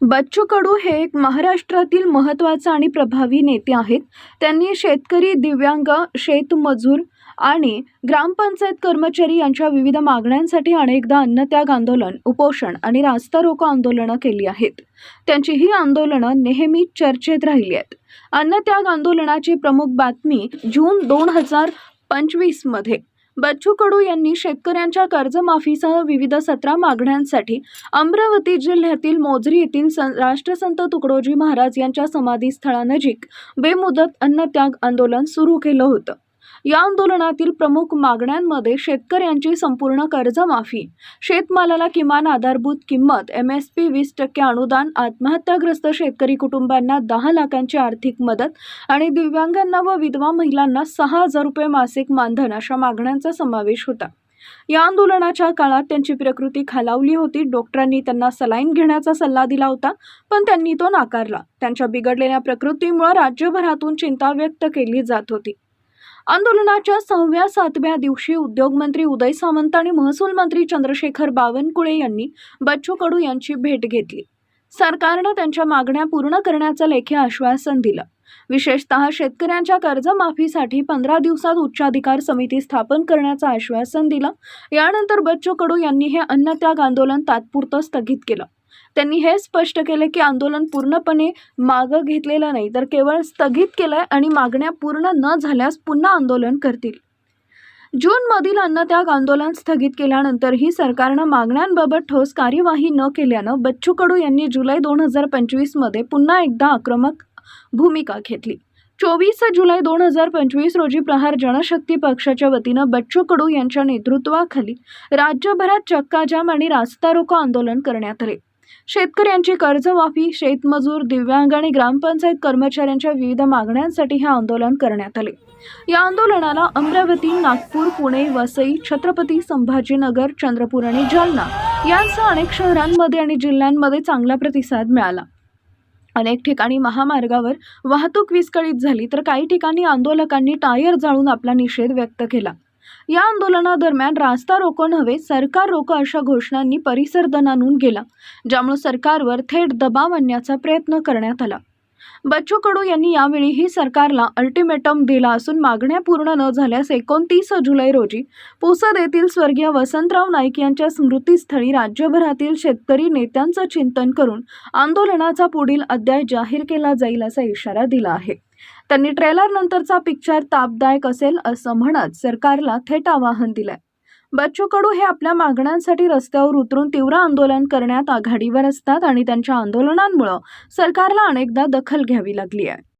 बच्चू कडू हे एक महाराष्ट्रातील महत्त्वाचे आणि प्रभावी नेते आहेत. त्यांनी शेतकरी दिव्यांग शेतमजूर आणि ग्रामपंचायत कर्मचारी यांच्या विविध मागण्यांसाठी अनेकदा अन्नत्याग आंदोलन उपोषण आणि रास्ता रोको आंदोलनं केली आहेत. त्यांची ही आंदोलनं नेहमी चर्चेत राहिली आहेत. अन्नत्याग आंदोलनाची प्रमुख बातमी जून दोन हजार पंचवीसमध्ये. बच्चू कडू यांनी शेतकऱ्यांच्या कर्जमाफीसह विविध सतरा मागण्यांसाठी अमरावती जिल्ह्यातील मोझरी येथील राष्ट्रसंत तुकडोजी महाराज यांच्या समाधीस्थळानजीक बेमुदत अन्नत्याग आंदोलन सुरू केलं होतं. या आंदोलनातील प्रमुख मागण्यांमध्ये शेतकऱ्यांची संपूर्ण कर्जमाफी शेतमालाला किमान आधारभूत किंमत एम एस पी वीस टक्के अनुदान आत्महत्याग्रस्त शेतकरी कुटुंबांना दहा लाखांची आर्थिक मदत आणि दिव्यांगांना व विधवा महिलांना सहा हजार रुपये मासिक मानधन अशा मागण्यांचा समावेश होता. या आंदोलनाच्या काळात त्यांची प्रकृती खालावली होती. डॉक्टरांनी त्यांना सलाईन घेण्याचा सल्ला दिला होता पण त्यांनी तो नाकारला. त्यांच्या बिघडलेल्या प्रकृतीमुळे राज्यभरातून चिंता व्यक्त केली जात होती. आंदोलनाच्या सहाव्या सातव्या दिवशी उद्योगमंत्री उदय सामंत आणि महसूल मंत्री चंद्रशेखर बावनकुळे यांनी बच्चू कडू यांची भेट घेतली. सरकारनं त्यांच्या मागण्या पूर्ण करण्याचं लेखी आश्वासन दिलं. विशेषतः शेतकऱ्यांच्या कर्जमाफीसाठी पंधरा दिवसात उच्चाधिकार समिती स्थापन करण्याचं आश्वासन दिलं. यानंतर बच्चू कडू यांनी हे अन्नत्याग आंदोलन तात्पुरतं स्थगित केलं. त्यांनी हे स्पष्ट केले की आंदोलन पूर्णपणे मागं घेतलेलं नाही तर केवळ स्थगित केलं आहे आणि मागण्या पूर्ण न झाल्यास पुन्हा आंदोलन करतील. जूनमधील अन्नत्याग आंदोलन स्थगित केल्यानंतरही सरकारनं मागण्यांबाबत ठोस कार्यवाही न केल्यानं बच्चू कडू यांनी जुलै दोन हजार पंचवीसमध्ये पुन्हा एकदा आक्रमक भूमिका घेतली. चोवीस जुलै दोन हजार पंचवीस रोजी प्रहार जनशक्ती पक्षाच्या वतीनं बच्चू कडू यांच्या नेतृत्वाखाली राज्यभरात चक्काजाम आणि रास्ता रोको आंदोलन करण्यात आले. शेतकऱ्यांची कर्जमाफी शेतमजूर दिव्यांग आणि ग्रामपंचायत कर्मचाऱ्यांच्या विविध मागण्यांसाठी हे आंदोलन करण्यात आले. या आंदोलनाला अमरावती नागपूर पुणे वसई छत्रपती संभाजीनगर चंद्रपूर आणि जालना यांसह अनेक शहरांमध्ये आणि जिल्ह्यांमध्ये चांगला प्रतिसाद मिळाला. अनेक ठिकाणी महामार्गावर वाहतूक विस्कळीत झाली तर काही ठिकाणी आंदोलकांनी टायर जाळून आपला निषेध व्यक्त केला. या आंदोलनादरम्यान रास्ता रोको नव्हे सरकार रोको अशा घोषणांनी परिसर दणानून गेला ज्यामुळे सरकारवर थेट दबाव आणण्याचा प्रयत्न करण्यात आला. बच्चू कडू यांनी यावेळीही सरकारला अल्टिमेटम दिला असून मागण्या पूर्ण न झाल्यास एकोणतीस जुलै रोजी पुसद येथील स्वर्गीय वसंतराव नाईक यांच्या स्मृतीस्थळी राज्यभरातील शेतकरी नेत्यांचं चिंतन करून आंदोलनाचा पुढील अध्याय जाहीर केला जाईल असा इशारा दिला आहे. त्यांनी ट्रेलर नंतरचा पिक्चर तापदायक असेल असं म्हणत सरकारला थेट आवाहन दिलंय. बच्चू कडू हे आपल्या मागण्यांसाठी रस्त्यावर उतरून तीव्र आंदोलन करण्यात आघाडीवर असतात आणि त्यांच्या आंदोलनांमुळं सरकारला अनेकदा दखल घ्यावी लागली आहे.